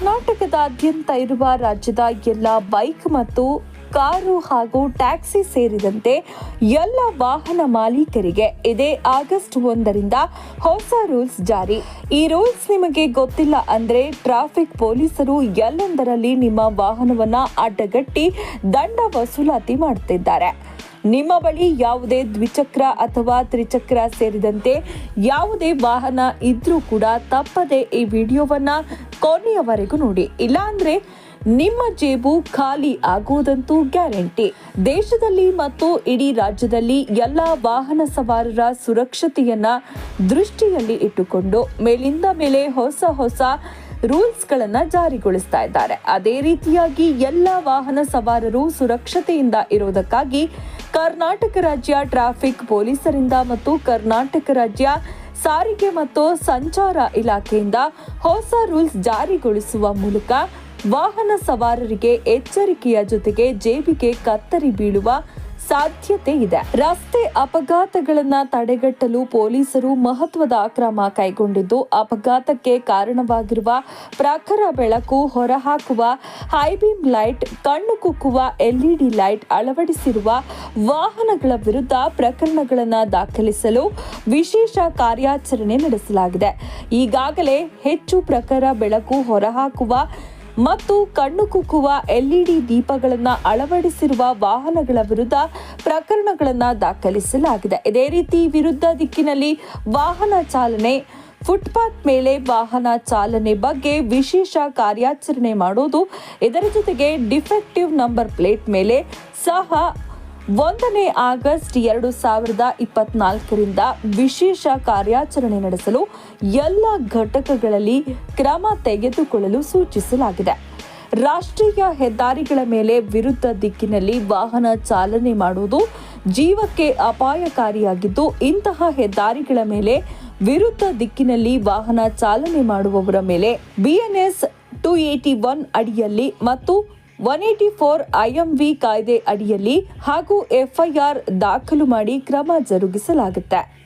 ಕರ್ನಾಟಕದಾದ್ಯಂತ ಇರುವ ರಾಜ್ಯದ ಎಲ್ಲ ಬೈಕ್ ಮತ್ತು ಕಾರು ಹಾಗೂ ಟ್ಯಾಕ್ಸಿ ಸೇರಿದಂತೆ ಎಲ್ಲ ವಾಹನ ಮಾಲೀಕರಿಗೆ ಇದೇ ಆಗಸ್ಟ್ ಒಂದರಿಂದ ಹೊಸ ರೂಲ್ಸ್ ಜಾರಿ. ಈ ರೂಲ್ಸ್ ನಿಮಗೆ ಗೊತ್ತಿಲ್ಲ ಅಂದ್ರೆ ಟ್ರಾಫಿಕ್ ಪೊಲೀಸರು ಎಲ್ಲೆಂದರಲ್ಲಿ ನಿಮ್ಮ ವಾಹನವನ್ನ ಅಡ್ಡಗಟ್ಟಿ ದಂಡ ವಸೂಲಾತಿ ಮಾಡುತ್ತಿದ್ದಾರೆ ನಿಮ್ಮ ಬಳಿ ಯಾವುದೇ ದ್ವಿಚಕ್ರ ಅಥವಾ ತ್ರಿಚಕ್ರ ಸೇರಿದಂತೆ ಯಾವುದೇ ವಾಹನ ಇದ್ರೂ ಕೂಡ ತಪ್ಪದೆ ಈ ವಿಡಿಯೋವನ್ನ ಕೊನೆಯವರೆಗೂ ನೋಡಿ. ಇಲ್ಲಾಂದ್ರೆ ನಿಮ್ಮ ಜೇಬು ಖಾಲಿ ಆಗುವುದಂತೂ ಗ್ಯಾರಂಟಿ. ದೇಶದಲ್ಲಿ ಮತ್ತು ಇಡೀ ರಾಜ್ಯದಲ್ಲಿ ಎಲ್ಲ ವಾಹನ ಸವಾರರ ಸುರಕ್ಷತೆಯನ್ನ ದೃಷ್ಟಿಯಲ್ಲಿ ಇಟ್ಟುಕೊಂಡು ಮೇಲಿಂದ ಮೇಲೆ ಹೊಸ ಹೊಸ ರೂಲ್ಸ್ ಗಳನ್ನ ಜಾರಿಗೊಳಿಸ್ತಾ ಇದ್ದಾರೆ. ಅದೇ ರೀತಿಯಾಗಿ ಎಲ್ಲ ವಾಹನ ಸವಾರರು ಸುರಕ್ಷತೆಯಿಂದ ಇರೋದಕ್ಕಾಗಿ ಕರ್ನಾಟಕ ರಾಜ್ಯ ಟ್ರಾಫಿಕ್ ಪೊಲೀಸರಿಂದ ಮತ್ತು ಕರ್ನಾಟಕ ರಾಜ್ಯ ಸಾರಿಗೆ ಮತ್ತು ಸಂಚಾರ ಇಲಾಖೆಯಿಂದ ಹೊಸ ರೂಲ್ಸ್ ಜಾರಿಗೊಳಿಸುವ ಮೂಲಕ ವಾಹನ ಸವಾರರಿಗೆ ಎಚ್ಚರಿಕೆಯ ಜೊತೆಗೆ ಜೇಬಿಗೆ ಕತ್ತರಿ ಬೀಳುವ ಸಾಧ್ಯತೆ ಇದೆ. ರಸ್ತೆ ಅಪಘಾತಗಳನ್ನ ತಡೆಗಟ್ಟಲು ಪೊಲೀಸರು ಮಹತ್ವದ ಕ್ರಮ ಕೈಗೊಂಡಿದ್ದು, ಅಪಘಾತಕ್ಕೆ ಕಾರಣವಾಗಿರುವ ಪ್ರಖರ ಬೆಳಕು ಹೊರಹಾಕುವ ಹೈಬೀಮ್ ಲೈಟ್, ಕಣ್ಣು ಕುಕ್ಕುವ, ಎಲ್ಇಡಿ ಲೈಟ್ ಅಳವಡಿಸಿರುವ ವಾಹನಗಳ ವಿರುದ್ಧ ಪ್ರಕರಣಗಳನ್ನು ದಾಖಲಿಸಲು ವಿಶೇಷ ಕಾರ್ಯಾಚರಣೆ ನಡೆಸಲಾಗಿದೆ. ಈಗಾಗಲೇ ಹೆಚ್ಚು ಪ್ರಖರ ಬೆಳಕು ಹೊರಹಾಕುವ ಮತ್ತು ಕಣ್ಣು ಕುಕ್ಕುವ ಎಲ್ಇಡಿ ದೀಪಗಳನ್ನು ಅಳವಡಿಸಿರುವ ವಾಹನಗಳ ವಿರುದ್ಧ ಪ್ರಕರಣಗಳನ್ನು ದಾಖಲಿಸಲಾಗಿದೆ. ಇದೇ ರೀತಿ ವಿರುದ್ಧ ದಿಕ್ಕಿನಲ್ಲಿ ವಾಹನ ಚಾಲನೆ, ಫುಟ್ಪಾತ್ ಮೇಲೆ ವಾಹನ ಚಾಲನೆ ಬಗ್ಗೆ ವಿಶೇಷ ಕಾರ್ಯಾಚರಣೆ ಮಾಡೋದು ಇದರ ಜೊತೆಗೆ ಡಿಫೆಕ್ಟಿವ್ ನಂಬರ್ ಪ್ಲೇಟ್ ಮೇಲೆ ಸಹ ಒಂದನೇ ಆಗಸ್ಟ್ ಎರಡು ಸಾವಿರದ ಇಪ್ಪತ್ನಾಲ್ಕರಿಂದ ವಿಶೇಷ ಕಾರ್ಯಾಚರಣೆ ನಡೆಸಲು ಎಲ್ಲ ಘಟಕಗಳಲ್ಲಿ ಕ್ರಮ ತೆಗೆದುಕೊಳ್ಳಲು ಸೂಚಿಸಲಾಗಿದೆ. ರಾಷ್ಟ್ರೀಯ ಹೆದ್ದಾರಿಗಳ ಮೇಲೆ ವಿರುದ್ಧ ದಿಕ್ಕಿನಲ್ಲಿ ವಾಹನ ಚಾಲನೆ ಮಾಡುವುದು ಜೀವಕ್ಕೆ ಅಪಾಯಕಾರಿಯಾಗಿದ್ದು, ಇಂತಹ ಹೆದ್ದಾರಿಗಳ ಮೇಲೆ ವಿರುದ್ಧ ದಿಕ್ಕಿನಲ್ಲಿ ವಾಹನ ಚಾಲನೆ ಮಾಡುವವರ ಮೇಲೆ ಬಿಎನ್ಎಸ್ ಟು ಏಟಿ ಒನ್ ಅಡಿಯಲ್ಲಿ ಮತ್ತು ಒನ್ ಏಟಿ ಫೋರ್ ಐಎಂವಿ ಕಾಯ್ದೆ ಅಡಿಯಲ್ಲಿ ಹಾಗೂ ಎಫ್ಐಆರ್ ದಾಖಲು ಮಾಡಿ ಕ್ರಮ ಜರುಗಿಸಲಾಗುತ್ತೆ.